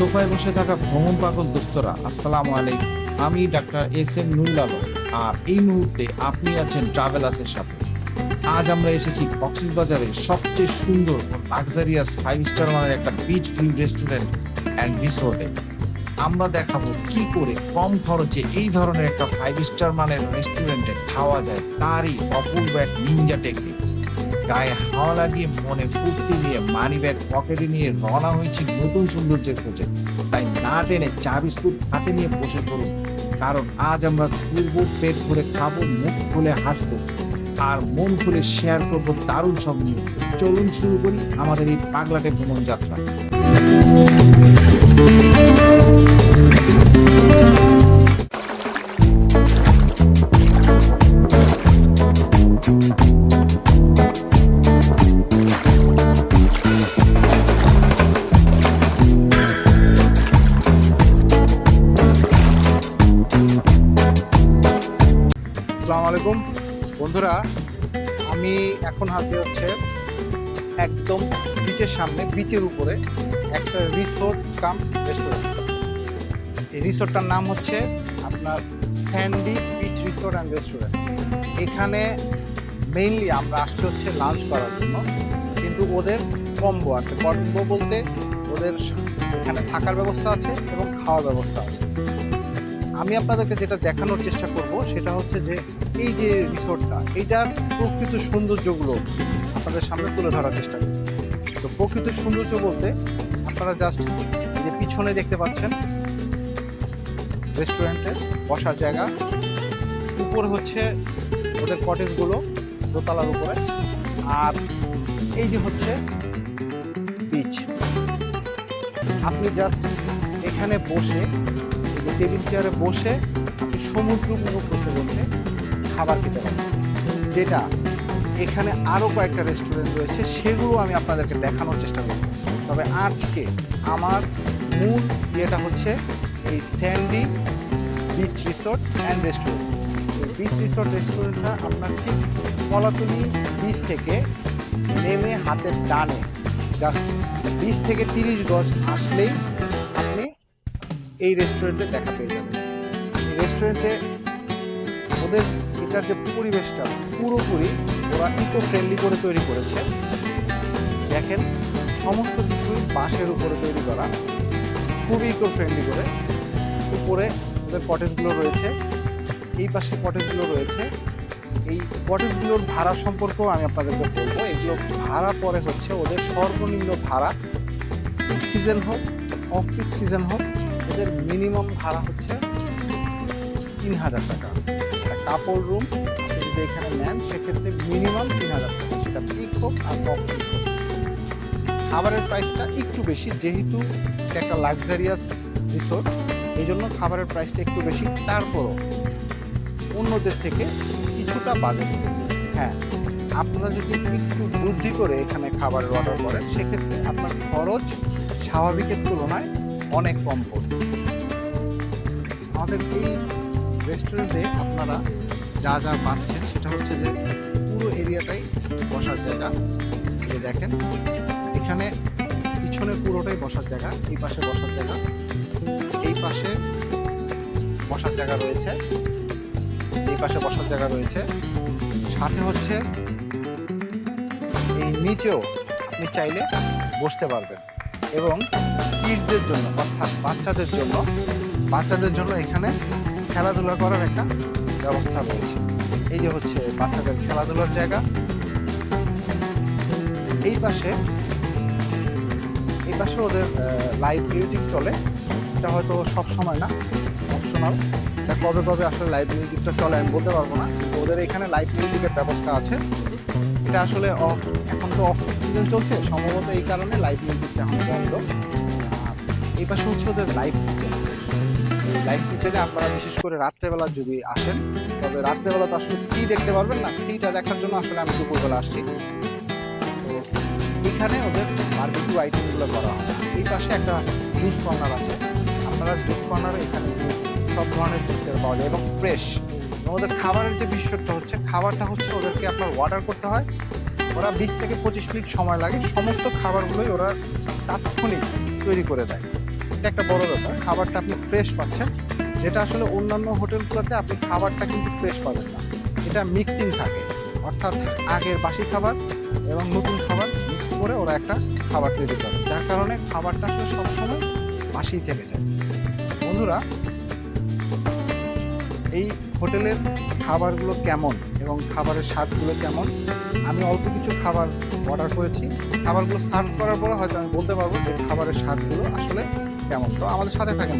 সোফায় বসে থাকা ভ্রমণ পাগল দোস্তরা, আসসালামু আলাইকুম। আমি ডাক্তার এস এম নুরুল আর এই মুহূর্তে আপনি আছেন ট্রাভেলার্সের সাথে। আজ আমরা এসেছি কক্সবাজারের সবচেয়ে সুন্দর ও লাক্সারিয়াস ফাইভ স্টার মানের একটা বিচ ভিউ রেস্টুরেন্ট অ্যান্ড রিসোর্টে আমরা দেখাবো কি করে কম খরচে এই ধরনের একটা ফাইভ স্টার মানের রেস্টুরেন্টে খাওয়া যায়, তারই অপূর্ব এক নিনজা টেকনিক গায়ে হাওয়া লাগিয়ে মনে ফুর্তি নিয়ে মানি ব্যাগ পকেটে নিয়ে রওনা হয়েছি নতুন সৌন্দর্যের খোঁজে। তাই না টেনে চা বিস্কুট হাতে নিয়ে বসে পড়ুন। কারণ আজ আমরা পূর্ব পেট ভরে খাব, মুখ খুলে হাসবো। আর মন খুলে শেয়ার করব দারুণ সব নিয়ে। চলুন শুরু করি আমাদের এই পাগলাটে ভ্রমণ যাত্রা বন্ধুরা, আমি এখন হাসি হচ্ছে একদম বিচের সামনে বিচের উপরে একটা রিসোর্ট কাম রেস্টুরেন্ট এই রিসোর্টটার নাম হচ্ছে আপনার Sandy Beach Resort and Restaurant এখানে মেইনলি আমরা আসছি হচ্ছে লাঞ্চ করার জন্য, কিন্তু ওদের কম্বো আছে। কম্বো বলতে ওদের এখানে থাকার ব্যবস্থা আছে এবং খাওয়ার ব্যবস্থা আছে। আমি আপনাদেরকে যেটা দেখানোর চেষ্টা করব, সেটা হচ্ছে যে এই যে রিসোর্টটা এইটার প্রকৃত সৌন্দর্যগুলো আপনাদের সামনে তুলে ধরার চেষ্টা করব তো প্রকৃত সৌন্দর্য বলতে আপনারা জাস্ট যে পিছনে দেখতে পাচ্ছেন রেস্টুরেন্টের বসার জায়গা। উপরে হচ্ছে ওদের কটেজগুলো দোতলার উপরে। আর এই যে হচ্ছে বিচ আপনি জাস্ট এখানে বসে টেবিল চেয়ারে বসে সমুদ্র উপভোগ করতে করতে খাবার খেতে পারেন যেটা এখানে আরও কয়েকটা রেস্টুরেন্ট রয়েছে, সেগুলো আমি আপনাদেরকে দেখানোর চেষ্টা করব। তবে আজকে আমার মূল ইয়েটা হচ্ছে এই Sandy Beach Resort and Restaurant এই বিচ রিসোর্ট রেস্টুরেন্টটা আপনার ঠিক কলাতুলি বিচ থেকে নেমে হাতের ডানে জাস্ট বিশ থেকে তিরিশ গজ আসলেই আপনি এই রেস্টুরেন্টে দেখা পেয়ে যাবেন। রেস্টুরেন্টে ওদের এটার যে পরিবেশটা, পুরোপুরি ওরা ইকো ফ্রেন্ডলি করে তৈরি করেছে। দেখেন, সমস্ত কিছুই বাঁশের উপরে তৈরি করা। খুবই ইকো ফ্রেন্ডলি করে। উপরে ওদের কটেজগুলো রয়েছে। এই পাশে কটেজগুলো রয়েছে। এই কটেজগুলোর ভাড়া সম্পর্কেও আমি আপনাদেরকে বলব। এগুলো ভাড়া পরে হচ্ছে ওদের সর্বনিম্ন ভাড়া। পিক সিজন হোক অফ পিক সিজন হোক, ওদের মিনিমাম ভাড়া হচ্ছে তিন হাজার টাকা। কাপড় রুম যদি এখানে নেন, সেক্ষেত্রে মিনিমাম তিন হাজার টাকা। সেটা পিক হোক আর অফ পিক হোক। খাবারের প্রাইসটা একটু বেশি, যেহেতু একটা লাক্সারিয়াস রিসোর্ট এই জন্য খাবারের প্রাইসটা একটু বেশি। তারপরও অন্যদের থেকে কিছুটা বাজেট হ্যাঁ আপনারা যদি একটু বুদ্ধি করে এখানে খাবারের অর্ডার করেন, সেক্ষেত্রে আপনার খরচ স্বাভাবিকের তুলনায় অনেক কম পড়বে। আমাদের এই রেস্টুরেন্টে আপনারা যা যা পাচ্ছেন, সেটা হচ্ছে যে পুরো এরিয়াটাই বসার জায়গা। যে দেখেন, এখানে পিছনে পুরোটাই বসার জায়গা, এই পাশে বসার জায়গা, এই পাশে বসার জায়গা রয়েছে, এই পাশে বসার জায়গা রয়েছে। সাথে হচ্ছে এই নিচেও আপনি চাইলে বসতে পারবেন। এবং কিডসদের জন্য, অর্থাৎ বাচ্চাদের জন্য বাচ্চাদের জন্য এখানে খেলাধুলা করার একটা ব্যবস্থা রয়েছে। এই যে হচ্ছে বাচ্চাদের খেলাধুলার জায়গা। এই পাশে এই পাশে ওদের লাইভ মিউজিক চলে। এটা হয়তো সব সময় না অপশনাল এটা কবে কবে আসলে লাইভ মিউজিকটা চলে আমি বলতে পারব না। ওদের এখানে লাইভ মিউজিকের ব্যবস্থা আছে। এটা আসলে অফ এখন তো অফ সিজন চলছে। সম্ভবত এই কারণে লাইভ মিউজিকটা এখন বন্ধ। এই পাশে হচ্ছে ওদের লাইভ লাইভ কিচেনে আপনারা বিশেষ করে রাত্রেবেলা যদি আসেন, তবে রাত্রেবেলা তো আসলে সি দেখতে পারবেন না সিটা দেখার জন্য আসলে আমি দুপুরবেলা আসছি। তো এখানে ওদের বারবিকিউ আইটেমগুলো করা হয় এই পাশে একটা জুস কর্নার আছে। আপনারা জুস কর্নারে এখানে সব ধরনের জুস পাওয়া যায় এবং ফ্রেশ ওদের খাবারের যে বিষয়টা হচ্ছে, খাবারটা হচ্ছে ওদেরকে আপনার অর্ডার করতে হয়। ওরা বিশ থেকে পঁচিশ মিনিট সময় লাগে, সমস্ত খাবারগুলোই ওরা তাৎক্ষণিক তৈরি করে দেয়। এটা একটা বড় ব্যাপার, খাবারটা আপনি ফ্রেশ পাচ্ছেন। যেটা আসলে অন্যান্য হোটেলগুলোতে আপনি খাবারটা কিন্তু ফ্রেশ পাবেন না। এটা মিক্সিং থাকে। অর্থাৎ আগের বাসি খাবার এবং নতুন খাবার মিক্স করে ওরা একটা খাবার তৈরি করে। যার কারণে খাবারটা আসলে সবসময় বাসি থেকে যায়। বন্ধুরা, এই হোটেলের খাবারগুলো কেমন এবং খাবারের স্বাদগুলো কেমন? আমি অল্প কিছু খাবার অর্ডার করেছি। খাবারগুলো সার্ভ করার পরে হয়তো আমি বলতে পারব যে খাবারের স্বাদগুলো আসলে কেমন? তো আমাদের সাথে থাকেন।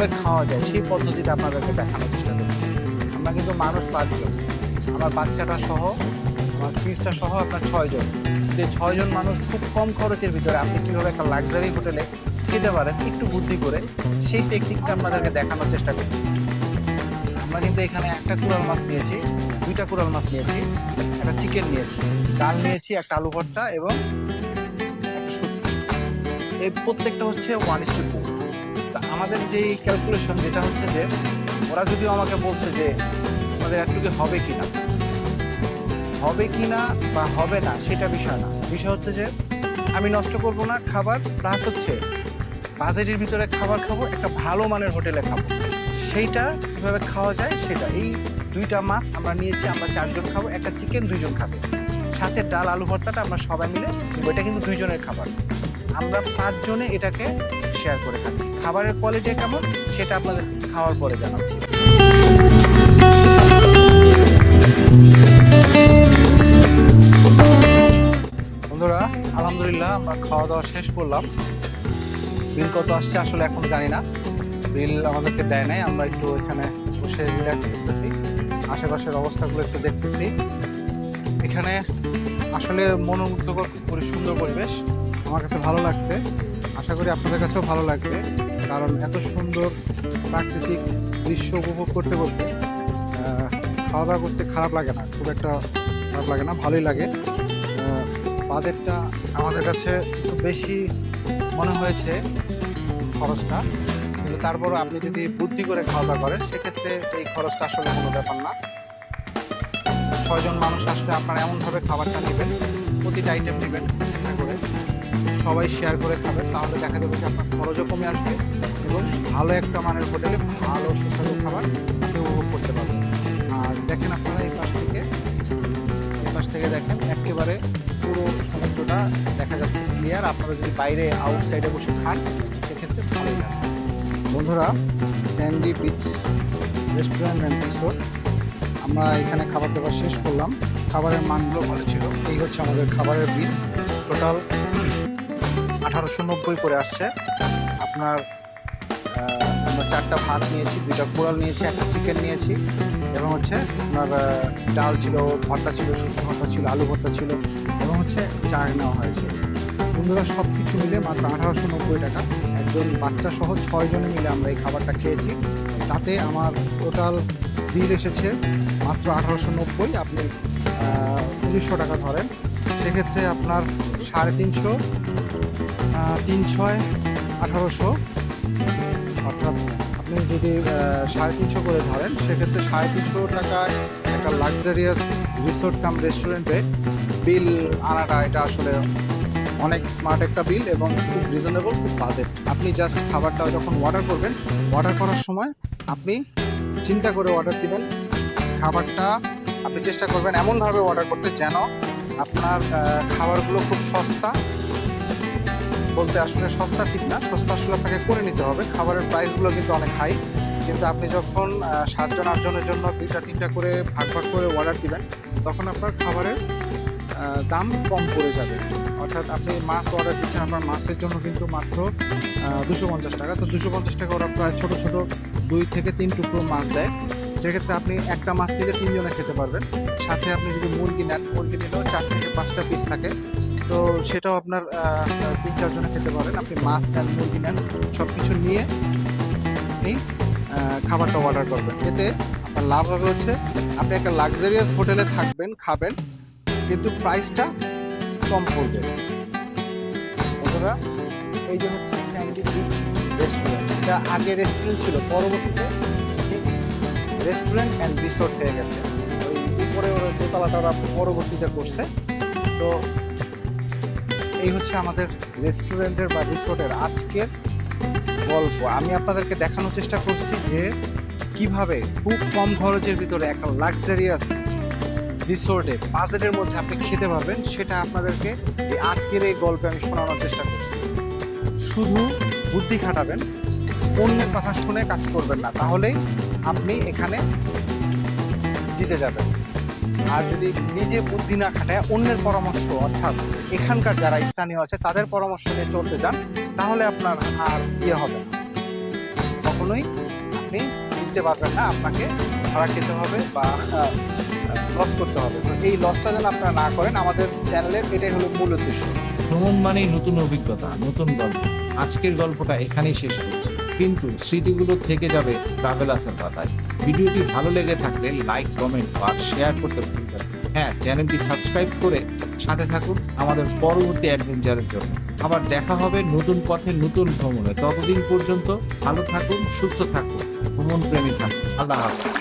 কীভাবে খাওয়া যায় সেই পদ্ধতিটা আপনাদেরকে দেখানোর চেষ্টা করছি। আমরা কিন্তু মানুষ পাঁচজন। আমার বাচ্চাটা সহ, আমার ফিসটা সহ আপনার ছয়জন। যে ছয়জন মানুষ খুব কম খরচের ভিতরে আপনি কীভাবে একটা লাক্সারি হোটেলে খেতে পারেন, একটু বুদ্ধি করে সেই টেকনিকটা আপনাদেরকে দেখানোর চেষ্টা করছি। আমরা কিন্তু এখানে একটা কুড়াল মাছ নিয়েছি, দুইটা কুড়াল মাছ নিয়েছি, একটা চিকেন নিয়েছি, ডাল নিয়েছি, একটা আলু ভর্তা এবং এই প্রত্যেকটা হচ্ছে ওয়ান ইস টু আমাদের যেই ক্যালকুলেশন যেটা হচ্ছে যে ওরা যদিও আমাকে বলছে যে আমাদের একটুকু হবে কি না হবে কি না বা হবে না সেটা বিষয় না। বিষয় হচ্ছে যে আমি নষ্ট করব না, খাবার প্লাস হচ্ছে বাজেটের ভিতরে খাবার খাব, একটা ভালো মানের হোটেলে খাব। সেইটা কীভাবে খাওয়া যায় সেটা, এই দুইটা মাছ আমরা নিয়েছি, আমরা চারজন খাব, একটা চিকেন দুইজন খাবে। সাথে ডাল, আলু ভর্তাটা আমরা সবাই মিলে। এটা কিন্তু দুইজনের খাবার। আমরা পাঁচজনে এটাকে শেয়ার করে খাচ্ছি খাবারের কোয়ালিটি কেমন সেটা আপনাদের খাওয়ার পরে জানাচ্ছি। বন্ধুরা, আলহামদুলিল্লাহ আমরা খাওয়া দাওয়া শেষ করলাম। বিল কত আসছে আসলে এখন জানি না। বিল আমাদেরকে দেয় নাই, আমরা একটু এখানে বসে রিল্যাক্স করতেছি। আশেপাশের অবস্থাগুলো একটু দেখতেছি। এখানে আসলে মনোমুগ্ধকর সুন্দর পরিবেশ। আমার কাছে ভালো লাগছে। আশা করি আপনাদের কাছেও ভালো লাগবে, কারণ এত সুন্দর প্রাকৃতিক দৃশ্য উপভোগ করতে করতে খাওয়া দাওয়া করতে খারাপ লাগে না, খুব একটা খারাপ লাগে না, ভালোই লাগে। বাজেটটা আমাদের কাছে বেশি মনে হয়েছে খরচটা, কিন্তু তারপরও আপনি যদি বুদ্ধি করে খাওয়া দাওয়া করেন, সেক্ষেত্রে এই খরচটা আসলে কোনো ব্যাপার না। ছয়জন মানুষ আসলে আপনারা এমনভাবে খাবারটা নেবেন, প্রতিটা আইটেম নেবেন করে। সবাই শেয়ার করে খাবেন তাহলে দেখা যাবে যে আপনার খরচও কমে আসবে এবং ভালো একটা মানের হোটেলে ভালো সুস্বাদু খাবার আপনি উপভোগ করতে পারবেন আর দেখেন আপনারা এই পাশ থেকে, এই পাশ থেকে দেখেন একেবারে পুরো সমুদ্রটা দেখা যাচ্ছে ক্লিয়ার আপনারা যদি বাইরে আউটসাইডে বসে খান সেক্ষেত্রে ভালো লাগে। বন্ধুরা Sandy Beach Restaurant and Resort আমরা এখানে খাবার দাবার শেষ করলাম। খাবারের মানগুলো ভালো ছিল, এই হচ্ছে আমাদের খাবারের বিল টোটাল আঠারোশো নব্বই করে আসছে। আপনার আমরা চারটা ভাত নিয়েছি, দুইটা কোরাল নিয়েছি, একটা চিকেন নিয়েছি এবং হচ্ছে আপনার ডাল ছিল, ভর্তা ছিল, শুকনো ভর্তা ছিল, আলু ভর্তা ছিল এবং হচ্ছে চা নেওয়া হয়েছে। বন্ধুরা সব কিছু মিলে মাত্র আঠারোশো নব্বই টাকা। একজন বাচ্চা সহ ছয় জনে মিলে আমরা এই খাবারটা খেয়েছি। তাতে আমার টোটাল বিল এসেছে মাত্র আঠারোশো নব্বই। আপনি উনিশশো টাকা ধরেন। সেক্ষেত্রে আপনার সাড়ে তিনশো তিন ছয় আঠারোশো। অর্থাৎ আপনি যদি সাড়ে তিনশো করে ধরেন, সেক্ষেত্রে সাড়ে তিনশো টাকায় একটা লাক্সারিয়াস রিসোর্ট কাম রেস্টুরেন্টে বিল আনাটা এটা আসলে অনেক স্মার্ট একটা বিল এবং খুব রিজনেবল খুব বাজেট। আপনি জাস্ট খাবারটা যখন অর্ডার করবেন অর্ডার করার সময় আপনি চিন্তা করে অর্ডার দিবেন, খাবারটা আপনি চেষ্টা করবেন এমনভাবে অর্ডার করতে যেন আপনার খাবারগুলো খুব সস্তা বলতে আসলে সস্তা ঠিক না। সস্তা আসলে আপনাকে করে নিতে হবে। খাবারের প্রাইসগুলো কিন্তু অনেক হাই কিন্তু আপনি যখন সাতজন, আটজনের জন্য দুইটা, তিনটা করে ভাগ ভাগ করে অর্ডার দিবেন, তখন আপনার খাবারের দাম কম পড়ে যাবে। অর্থাৎ আপনি মাছ অর্ডার দিচ্ছেন, আপনার মাছের জন্য কিন্তু মাত্র দুশো পঞ্চাশ টাকা। তো দুশো পঞ্চাশ টাকা ওরা প্রায় ছোটো ছোটো দুই থেকে তিন টুকরো মাছ দেয়। সেক্ষেত্রে আপনি একটা মাছ নিলে তিনজনে খেতে পারবেন। সাথে আপনি যদি মুরগি নেন মুরগি নিলেও চার থেকে পাঁচটা পিস থাকে। তো সেটাও আপনার তিন চারজনে খেতে পারেন। আপনি মাছ নেন মুরগি নেন সব কিছু নিয়ে আপনি খাবারটা অর্ডার করবেন। এতে আপনার লাভ হবে হচ্ছে, আপনি একটা লাক্সারিয়াস হোটেলে থাকবেন, খাবেন, কিন্তু প্রাইসটা কম পড়বে। বন্ধুরা, এই যে হচ্ছে রেস্টুরেন্ট এটা আগে রেস্টুরেন্ট ছিল, পরবর্তীতে রেস্টুরেন্ট অ্যান্ড রিসোর্ট হয়ে গেছে। ওই উপরে ওরা দোতলাটা ওরা পরবর্তীতে করছে। তো এই হচ্ছে আমাদের রেস্টুরেন্টের বা রিসোর্টের আজকের গল্প। আমি আপনাদেরকে দেখানোর চেষ্টা করছি যে কীভাবে খুব কম খরচের ভিতরে একটা লাক্সারিয়াস রিসোর্টে বাজেটের মধ্যে আপনি খেতে পারবেন, সেটা আপনাদেরকে আজকের এই গল্পে আমি শোনানোর চেষ্টা করছি। শুধু বুদ্ধি খাটাবেন অন্যের কথা শুনে কাজ করবেন না, তাহলেই আপনি এখানে জিতে যাবেন। আর যদি নিজে বুদ্ধি না খাটায় অন্যের পরামর্শ, অর্থাৎ এখানকার যারা স্থানীয় আছে, তাদের পরামর্শ নিয়ে চলতে যান তাহলে আপনার আর ইয়ে হবে না। কখনোই আপনি জিততে পারবেন না, আপনাকে ভাড়া খেতে হবে বা লস করতে হবে। তো এই লসটা যেন আপনারা না করেন, আমাদের চ্যানেলের এটাই হলো মূল উদ্দেশ্য। ভ্রমণ মানেই নতুন অভিজ্ঞতা, নতুন গল্প। আজকের গল্পটা এখানেই শেষ করছি। কিন্তু স্মৃতিগুলো থেকে যাবে ট্রাভেলার্সের পাতায়। ভিডিওটি ভালো লেগে থাকলে লাইক কমেন্ট আর শেয়ার করতে ভুলবেন। হ্যাঁ চ্যানেলটি সাবস্ক্রাইব করে সাথে থাকুন আমাদের পরবর্তী অ্যাডভেঞ্চারের জন্য। আবার দেখা হবে নতুন পথে নতুন ভ্রমণে। ততদিন পর্যন্ত ভালো থাকুন, সুস্থ থাকুন, ভ্রমণ প্রেমী থাকুন। আল্লাহ হাফিজ।